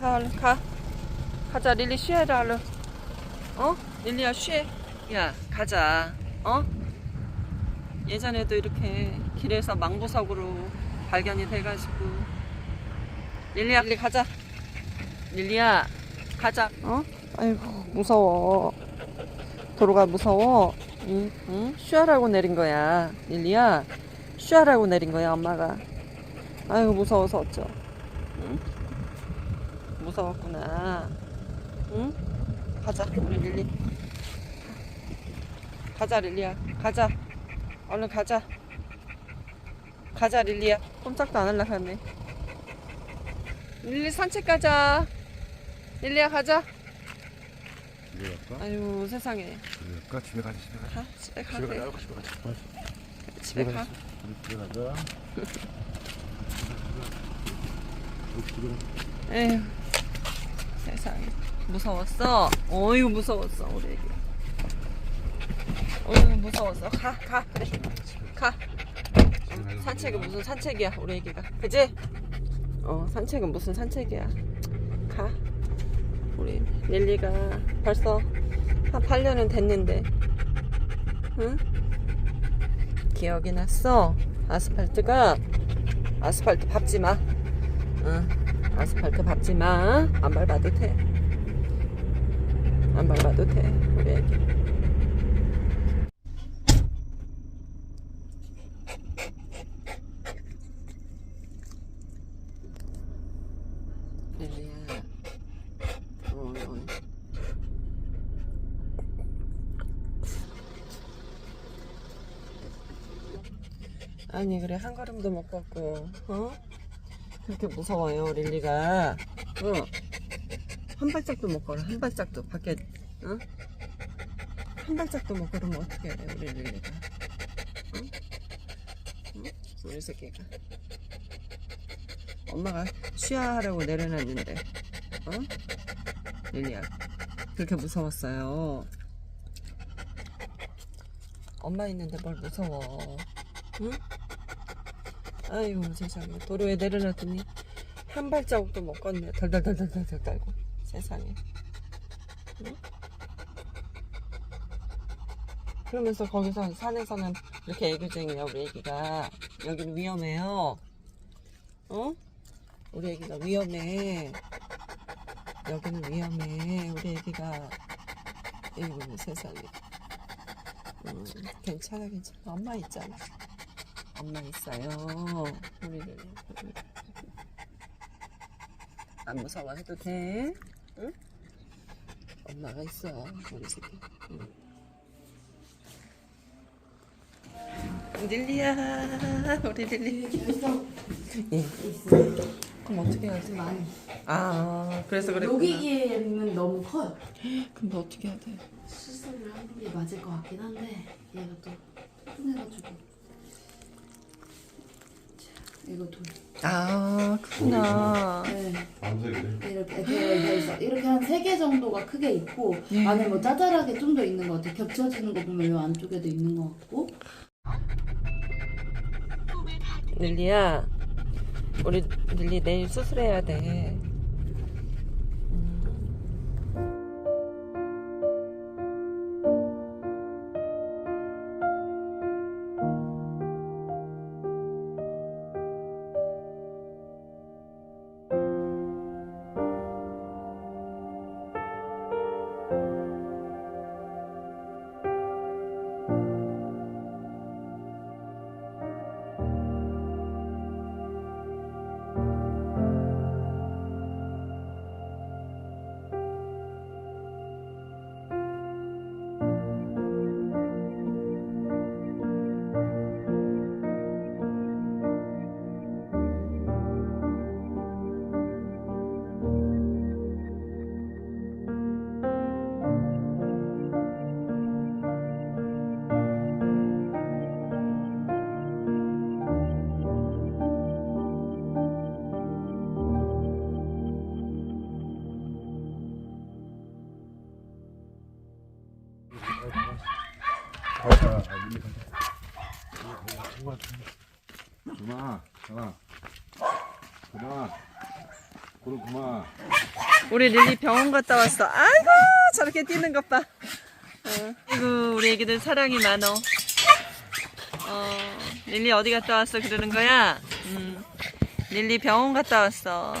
가 얼른 가 가자 릴리 쉬어라 얼른 어? 릴리야 쉬어 야 가자 어? 예전에도 이렇게 길에서 망부석으로 발견이 돼가지고 릴리야 릴리 가자 릴리야 가자 어? 아이고 무서워 도로가 무서워 응? 응? 쉬어라고 내린 거야 릴리야 쉬어라고 내린 거야 엄마가 아이고 무서워서 어쩌 응? 무서웠구나. 응? 가자 우리 릴리. 가자 릴리야. 가자. 얼른 가자. 가자 릴리야. 꼼짝도 안 하려고 하네. 릴리 산책 가자. 릴리야 가자. 집에 갈까? 아유 세상에. 집에 갈까? 집에 가자 집에 가자. 가 집에 집에 가게 가자. 집에 가자 집에 가. 집에 가자. 집에 가자. 에휴 세상에 무서웠어? 어이구 무서웠어 우리 애기 어이구 무서웠어. 가 가. 그래 가. 어, 산책은 무슨 산책이야 우리 애기가. 그지? 어 산책은 무슨 산책이야. 가. 우리 릴리가 벌써 한 8년은 됐는데. 응? 기억이 났어? 아스팔트가? 아스팔트 밟지 마. 응. 아스팔트 밟지 마. 안 밟아도 돼. 안 밟아도 돼. 우리 애기. 릴리야. 아니 그래 한 걸음도 못 걷고 어? 그렇게 무서워요 릴리가 어. 한 발짝도 못 걸어 한 발짝도 밖에 어? 한 발짝도 못 걸으면 어떻게 해요 우리 릴리가 어? 어? 우리 새끼가 엄마가 쉬하라고 내려놨는데 어? 릴리야 그렇게 무서웠어요 엄마 있는데 뭘 무서워 응? 아이고 세상에. 도로에 내려놨더니 한 발자국도 못 걷네. 덜덜덜덜덜 떨고. 세상에. 응? 그러면서 거기서 산에서는 이렇게 애교쟁이야 우리 애기가. 여기는 위험해요. 어? 우리 애기가 위험해. 여기는 위험해. 우리 애기가. 아이고 세상에. 음, 괜찮아 괜찮아. 엄마 있잖아 엄마 있어요. 우리를 안 무서워해도 돼. 응? 엄마가 있어. 우리 새끼. 응. 릴리야, 우리 릴리. 예. 그럼 어떻게 하지? 많이. 아, 그래서 그랬구나. 여기기에는 너무 커요. 그럼 너 어떻게 해야 돼? 수술을 하는 게 맞을 것 같긴 한데 얘가 또 통해가지고. 자, 이거 돈. 아, 크구나. 네. 밤새기래 이렇게 이렇게 한 세 개 정도가 크게 있고 예. 안에 뭐 짜잘하게 좀 더 있는 것 같아요. 겹쳐지는 거 보면 이 안쪽에도 있는 것 같고. 릴리야, 우리 릴리 내일 수술해야 돼. 우리 릴리 병원 갔다 왔어. 아이고 저렇게 뛰는 것 봐. 어. 아이고 우리 애기들 사랑이 많어. 어, 릴리 어디 갔다 왔어 그러는 거야? 음, 릴리 병원 갔다 왔어.